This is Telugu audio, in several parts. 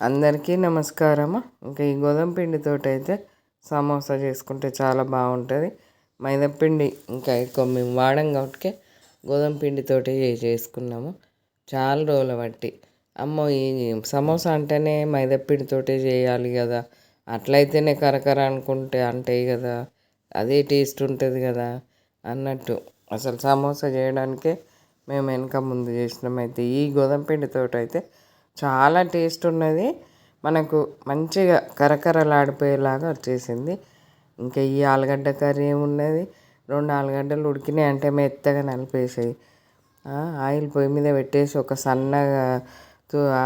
అందరికీ నమస్కారమా. ఇంకా ఈ గోధుమ పిండితో అయితే సమోసా చేసుకుంటే చాలా బాగుంటుంది. మైదాపిండి ఇంకా ఎక్కువ మేము వాడం కాబట్టి గోధుమ పిండితోటి చేసుకున్నాము. చాలా రోజుల బట్టి అమ్మో ఈ సమోసా అంటేనే మైదాపిండితోటే చేయాలి కదా. అట్లయితేనే కరకర అనుకుంటే అంటాయి కదా. అదే టేస్ట్ ఉంటుంది కదా అన్నట్టు. అసలు సమోసా చేయడానికే మేము వెనక ముందు చేసినామైతే ఈ గోధుమ పిండితో అయితే చాలా టేస్ట్ ఉన్నది. మనకు మంచిగా కరకరలాడిపోయేలాగా వచ్చేసింది. ఇంకా ఈ ఆలుగడ్డ కర్రీ ఏమున్నది? రెండు ఆలుగడ్డలు ఉడికినాయి అంటే మెత్తగా నలిపేసాయి. ఆయిల్ పొయ్యి మీద పెట్టేసి ఒక సన్నగా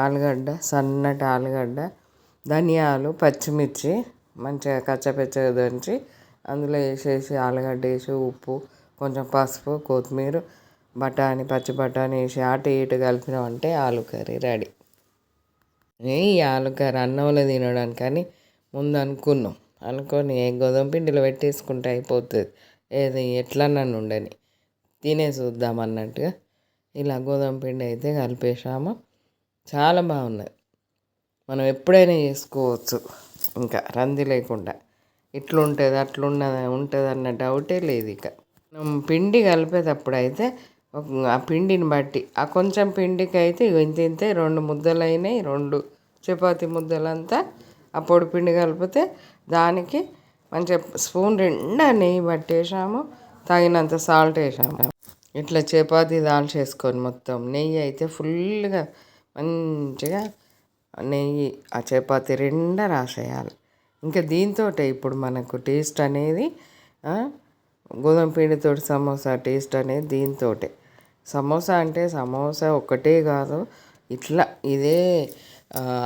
ఆలుగడ్డ సన్నటి ఆలుగడ్డ ధనియాలు పచ్చిమిర్చి మంచిగా కచ్చపెచ్చగా దంచి అందులో వేసేసి ఆలుగడ్డ వేసి ఉప్పు కొంచెం పసుపు కొత్తిమీర బఠానీ పచ్చి బఠానీ వేసి అటు ఇటు కలిపినామంటే ఆలు కర్రీ రెడీ. ఏ ఆలుకర్ర అన్నంలో తినడానికి కానీ ముందు అనుకున్నాం. అనుకొని గోధుమ పిండిలో పెట్టేసుకుంటే అయిపోతుంది. ఏది ఎట్లా నన్ను ఉండని. తినే చూద్దాం అన్నట్టుగా ఇలా గోధుమ పిండి అయితే కలిపేసాము చాలా బాగున్నది మనం ఎప్పుడైనా చేసుకోవచ్చు. ఇంకా రంది లేకుండా. ఇట్లుంటుంది అట్లున్నది ఉంటుంది అన్న డౌటే లేదు ఇక. మనం పిండి కలిపేటప్పుడు అయితే ఆ పిండిని బట్టి. ఆ కొంచెం పిండికి అయితే ఇంత ఇంతే రెండు ముద్దలు అయినాయి రెండు చపాతి ముద్దలంతా ఆ పొడి పిండి కలిపితే దానికి మంచిగా స్పూన్ నిండా నెయ్యి పట్టేసాము తగినంత సాల్ట్ వేసాము. ఇట్లా చపాతి దాల్చేసుకొని మొత్తం నెయ్యి అయితే ఫుల్గా మంచిగా నెయ్యి ఆ చపాతి రెండా రాసేయాలి. ఇంకా దీంతో ఇప్పుడు మనకు టేస్ట్ అనేది గోధుమ పిండితో సమోసా టేస్ట్ అనేది దీంతో సమోసా అంటే సమోసా ఒక్కటే కాదు ఇట్లా ఇదే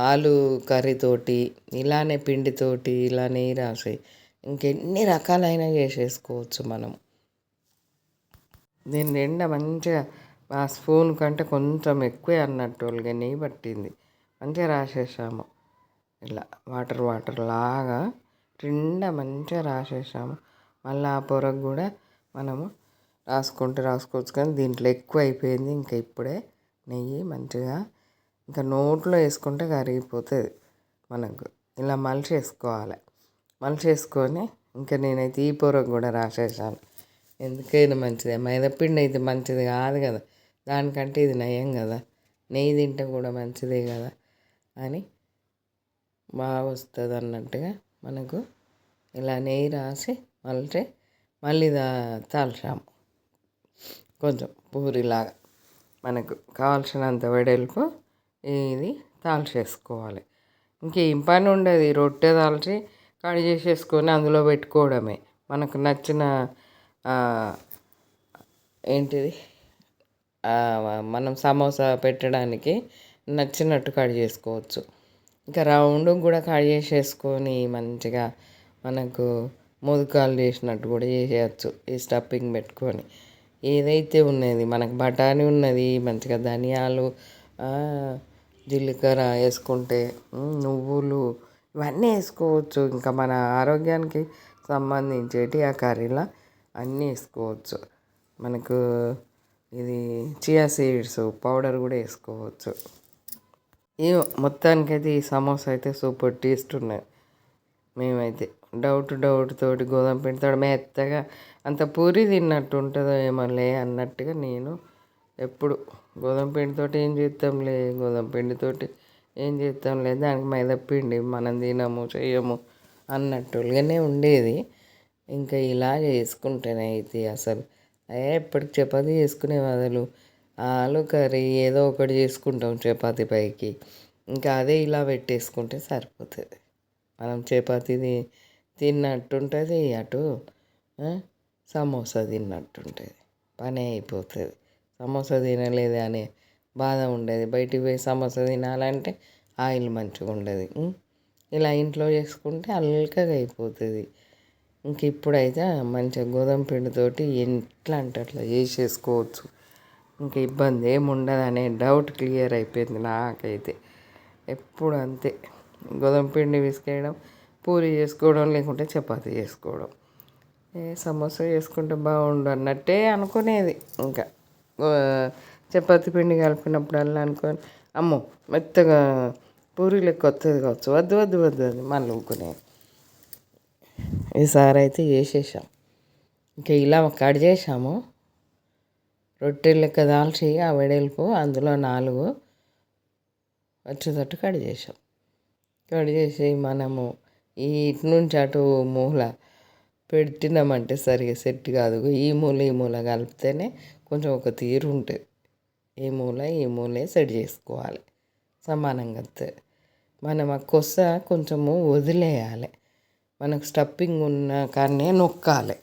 ఆలు కర్రీతోటి ఇలానే పిండితోటి ఇలానే రాసి ఇంకెన్ని రకాలైన చేసేసుకోవచ్చు మనం. దీని నిండా మంచిగా ఆ స్పూన్ కంటే కొంచెం ఎక్కువే అన్నట్టు వాళ్ళకి నెయ్యి పట్టింది. మంచిగా రాసేసాము. ఇలా వాటర్ వాటర్ లాగా నిండా మంచిగా రాసేసాము. మళ్ళీ ఆ పొరకు కూడా మనము రాసుకుంటే రాసుకోవచ్చు కానీ దీంట్లో ఎక్కువ అయిపోయింది ఇంకా ఇప్పుడే నెయ్యి మంచిగా. ఇంకా నోట్లో వేసుకుంటే కరిగిపోతుంది మనకు. ఇలా మలిచేసుకోవాలి వేసుకోవాలి. వేసుకొని ఇంకా నేనైతే ఈ పొరకు కూడా రాసేసాను. ఎందుకైనా మంచిదే? మైదాపిండి అయితే మంచిది కాదు కదా. దానికంటే ఇది నయం కదా. నెయ్యి తింటే కూడా మంచిదే కదా అని బాగా వస్తుంది అన్నట్టుగా మనకు ఇలా నెయ్యి రాసి మళ్ళీ మళ్ళీ తాల్చాము. కొంచెం పూరిలాగా మనకు కావాల్సినంత వెడల్పు ఇది తాల్చేసుకోవాలి. ఇంకేం పని ఉండదు రొట్టె తాల్చి కడి చేసేసుకొని అందులో పెట్టుకోవడమే. మనకు నచ్చిన ఏంటిది? మనం సమోసా పెట్టడానికి నచ్చినట్టు కట్ చేసుకోవచ్చు. ఇంకా రౌండ్ కూడా కట్ చేసేసుకొని మంచిగా మనకు మోదకాలు చేసినట్టు కూడా చేసేయచ్చు ఈ స్టఫింగ్ పెట్టుకొని. ఏదైతే ఉన్నది మనకు బఠానీ ఉన్నది మంచిగా ధనియాలు జీలకర్ర వేసుకుంటే నువ్వులు ఇవన్నీ వేసుకోవచ్చు. ఇంకా మన ఆరోగ్యానికి సంబంధించేటి ఆ కర్రీలో అన్నీ వేసుకోవచ్చు. మనకు ఇది చియా సీడ్స్ పౌడర్ కూడా వేసుకోవచ్చు. ఈ మొత్తానికైతే ఈ సమోసా అయితే సూపర్ టేస్ట్ ఉన్నది. మేమైతే డౌట్ డౌట్ తోటి గోధుమ పిండితో మెత్తగా అంత పూరి తిన్నట్టు ఉంటుందో ఏమోలే అన్నట్టుగా నేను ఎప్పుడు గోధుమ పిండితోటి ఏం చేస్తాంలే గోధుమ పిండితోటి ఏం చేస్తాంలే దానికి మైదా పిండి మనం తినము చేయము అన్నట్టుగానే ఉండేది. ఇంకా ఇలా చేసుకుంటేనే అయితే అసలు. అయ్యా ఎప్పటికి చపాతి చేసుకునే బదులు ఆలు కర్రీ ఏదో ఒకటి చేసుకుంటాం చపాతి పైకి. ఇంకా అదే ఇలా పెట్టేసుకుంటే సరిపోతుంది. మనం చపాతీది తిన్నట్టుంటుంది అటు సమోసా తిన్నట్టుంటుంది. పని అయిపోతుంది. సమోసా తినలేదు అనే బాధ ఉండేది. బయటికి పోయి సమోసా తినాలంటే ఆయిల్ మంచిగా ఉండదు. ఇలా ఇంట్లో చేసుకుంటే అల్కగా అయిపోతుంది. ఇంక ఇప్పుడైతే మంచిగా గోధుమ పిండితోటి ఎట్లా అంటే అట్లా చేసేసుకోవచ్చు. ఇంకా ఇబ్బంది ఏముండదు అనే డౌట్ క్లియర్ అయిపోయింది నాకైతే. ఎప్పుడు అంతే. గోధుమ పిండి విసికేయడం పూరి చేసుకోవడం లేకుంటే చపాతీ చేసుకోవడం. ఏ సమోసా చేసుకుంటే బాగుండు అన్నట్టే అనుకునేది ఇంకా. చపాతీ పిండి కలిపినప్పుడల్లా అనుకొని అమ్మో మెత్తగా పూరీలకు కొత్తది కావచ్చు. వద్దు వద్దు వద్దు అది మళ్ళీ ఈసారి అయితే చేసేసాం. ఇంకా ఇలా కట్ చేసాము. రొట్టెలు లెక్క దాల్చి ఆ వెడల్పు అందులో నాలుగు వచ్చేటట్టు కట్ చేసాం. కట్ చేసి మనము ఈ ఇటు నుంచి అటు మూల పెట్టినామంటే సరిగా సెట్ కాదు. ఈ మూల ఈ మూల కలిపితేనే కొంచెం ఒక తీరు ఉంటుంది ఈ మూల ఈ మూలే సెట్ చేసుకోవాలి. సమానంగా వస్తుంది మనం ఆ కొస కొంచెము వదిలేయాలి. మనకు స్టప్పింగ్ ఉన్న కానీ నొక్కాలి.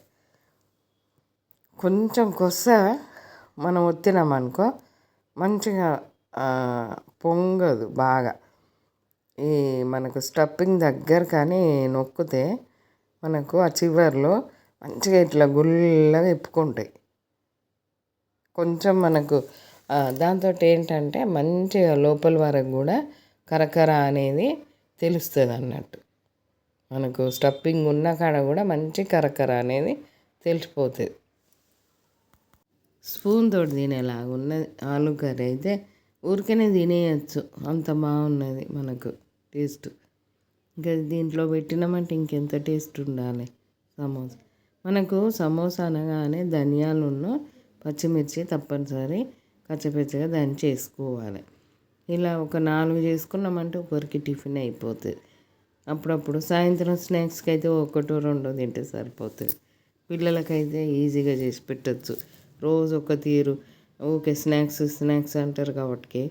కొంచెం కొస మనం ఒత్తినామనుకో మంచిగా పొంగదు బాగా. ఈ మనకు స్టప్పింగ్ దగ్గర కానీ నొక్కితే మనకు ఆ చివర్లో మంచిగా ఇట్లా గుల్లగా ఇప్పుకుంటాయి. కొంచెం మనకు దాంతో ఏంటంటే మంచిగా లోపల వరకు కూడా కరకర అనేది తెలుస్తుంది అన్నట్టు. మనకు స్టప్పింగ్ ఉన్న కాడ కూడా మంచి కరకర అనేది తెలిసిపోతుంది. స్పూన్ తోటి తినేలాగా ఉన్నది ఆలు కర్రీ అయితే ఊరికనే తినేయచ్చు. అంత బాగున్నది మనకు. టేస్ట్. ఇంకా దీంట్లో పెట్టినామంటే ఇంకెంత టేస్ట్ ఉండాలి? సమోసా. మనకు సమోసా అనగానే ధనియాలున్న పచ్చిమిర్చి తప్పనిసరి కచ్చపచ్చగా దాన్ని చేసుకోవాలి. ఇలా ఒక నాలుగు చేసుకున్నామంటే ఒకరికి టిఫిన్ అయిపోతుంది. అప్పుడప్పుడు సాయంత్రం స్నాక్స్కి అయితే ఒకటో రెండో తింటే సరిపోతుంది. పిల్లలకైతే ఈజీగా చేసి పెట్టచ్చు. రోజు ఒక తీరు. ఓకే స్నాక్స్ స్నాక్స్ అంటారు కాబట్టి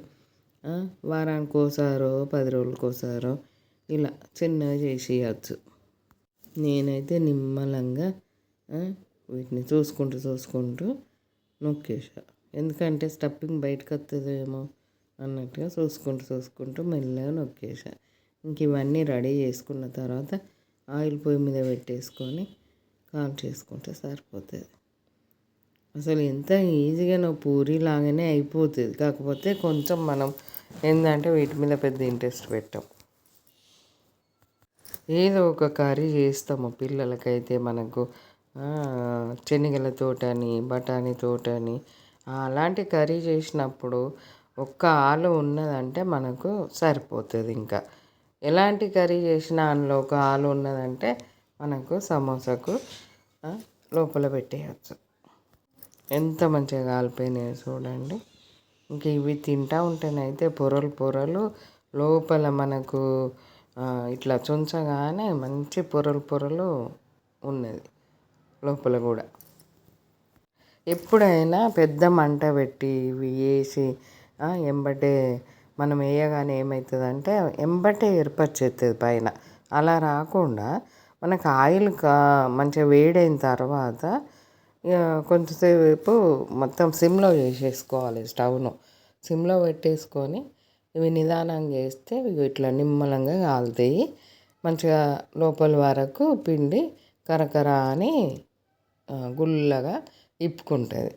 వారానికి ఒకసారో పది రోజులకు ఒకసారో ఇలా చిన్నగా చేసి ఇవ్వచ్చు నేనైతే నిమ్మలంగా వీటిని చూసుకుంటూ చూసుకుంటూ నొక్కేసా. ఎందుకంటే స్టప్పింగ్ బయటకు వస్తుందేమో అన్నట్టుగా చూసుకుంటూ చూసుకుంటూ మెల్లగా నొక్కేసా. ఇంక ఇవన్నీ రెడీ చేసుకున్న తర్వాత ఆయిల్ పొయ్యి మీద పెట్టేసుకొని కాల్ చేసుకుంటే సరిపోతుంది. అసలు ఎంత ఈజీగా నువ్వు పూరి లాగానే అయిపోతుంది. కాకపోతే కొంచెం మనం ఏంటంటే వీటి మీద పెద్ద ఇంట్రెస్ట్ పెట్టాం. ఏదో ఒక కర్రీ చేస్తాము పిల్లలకైతే మనకు. శనగల తోటని బఠానీ తోటని. అలాంటి కర్రీ చేసినప్పుడు ఒక్క ఆలు ఉన్నదంటే మనకు సరిపోతుంది ఇంకా. ఎలాంటి కర్రీ చేసినా అందులో ఒక ఆలు ఉన్నదంటే మనకు సమోసాకు లోపల పెట్టేయచ్చు. ఎంత మంచిగా కాలిపోయినాయో చూడండి. ఇంక ఇవి తింటా ఉంటేనైతే పొరలు పొరలు లోపల మనకు ఇట్లా చుంచగానే మంచి పొరలు పొరలు ఉన్నది లోపల కూడా. ఎప్పుడైనా పెద్ద మంట పెట్టి ఇవి వేసి ఎంబటే మనం వేయగానే ఏమవుతుందంటే ఎంబటే ఏర్పరిచేస్తుంది పైన. అలా రాకుండా మనకు ఆయిల్ కా మంచిగా వేడైన తర్వాత కొంతసేపు మొత్తం సిమ్లో చేసేసుకోవాలి స్టవ్ను. సిమ్లో పెట్టేసుకొని ఇవి నిదానంగా చేస్తే ఇవి ఇట్లా నిమ్మలంగా కాలుతాయి. మంచిగా లోపల వరకు పిండి కరకర అని గుల్లగా ఇప్పుకుంటుంది.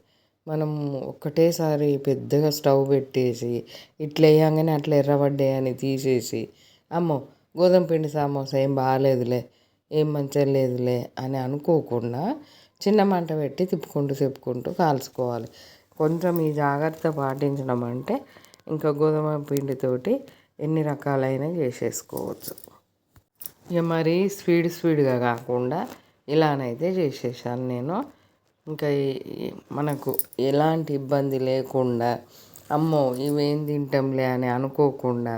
మనం ఒకటేసారి పెద్దగా స్టవ్ పెట్టేసి ఇట్లా వేయంగానే అట్లా ఎర్రబడ్డాయని తీసేసి అమ్మో గోధుమ పిండి సమోసా ఏం బాగాలేదులే. ఏం మంచిగా లేదులే అని అనుకోకుండా చిన్న మంట పెట్టి తిప్పుకుంటూ తిప్పుకుంటూ కాల్చుకోవాలి. కొంచెం ఈ జాగ్రత్త పాటించడం అంటే ఇంకా గోధుమ పిండితోటి ఎన్ని రకాలైన చేసేసుకోవచ్చు. ఇక మరి స్పీడ్ స్పీడ్గా కాకుండా ఇలానైతే చేసేసాను నేను. ఇంకా మనకు ఎలాంటి ఇబ్బంది లేకుండా అమ్మో ఇవేం తింటాంలే అని అనుకోకుండా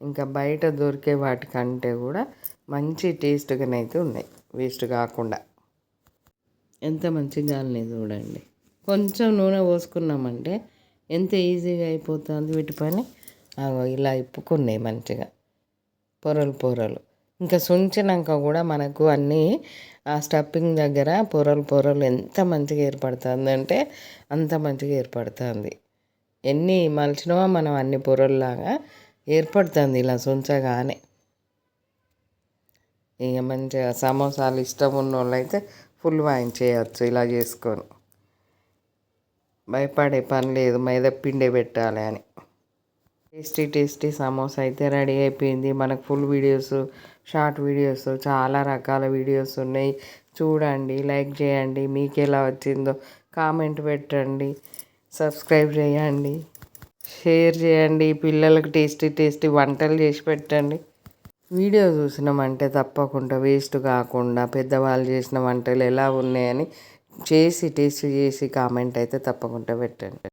ఇంకా బయట దొరికే వాటికంటే కూడా మంచి టేస్ట్గానైతే ఉన్నాయి. వేస్ట్ కాకుండా. ఎంత మంచిగా కాలినాయి చూడండి. కొంచెం నూనె పోసుకున్నామంటే ఎంత ఈజీగా అయిపోతుంది వీటి పని? ఇలా ఇప్పుకున్నాయి మంచిగా. పొరలు పొరలు. ఇంకా సుంచినాక కూడా మనకు అన్నీ ఆ స్టప్పింగ్ దగ్గర పొరలు పొరలు ఎంత మంచిగా ఏర్పడుతుంది అంటే అంత మంచిగా ఏర్పడుతుంది. ఎన్ని మలిచినవో మనం అన్ని పొరల్లాగా ఏర్పడుతుంది ఇలా సుంచగానే. ఇక మంచిగా సమోసాలు ఇష్టం ఉన్న వాళ్ళు అయితే ఫుల్ వాయించేయచ్చు ఇలా చేసుకొని భయపడే పని లేదు మైదా పిండే పెట్టాలి అని. టేస్టీ టేస్టీ సమోసా అయితే రెడీ అయిపోయింది. మనకు ఫుల్ వీడియోస్ షార్ట్ వీడియోస్ చాలా రకాల వీడియోస్ ఉన్నాయి. చూడండి లైక్ చేయండి మీకు ఎలా వచ్చిందో కామెంట్ పెట్టండి సబ్స్క్రైబ్ చేయండి షేర్ చేయండి పిల్లలకు టేస్టీ టేస్టీ వంటలు చేసి పెట్టండి. వీడియో చూసినామంటే తప్పకుండా వేస్ట్ కాకుండా పెద్దవాళ్ళు చేసిన వంటలు ఎలా ఉన్నాయని చేసి టేస్ట్ చేసి కామెంట్ అయితే తప్పకుండా పెట్టండి.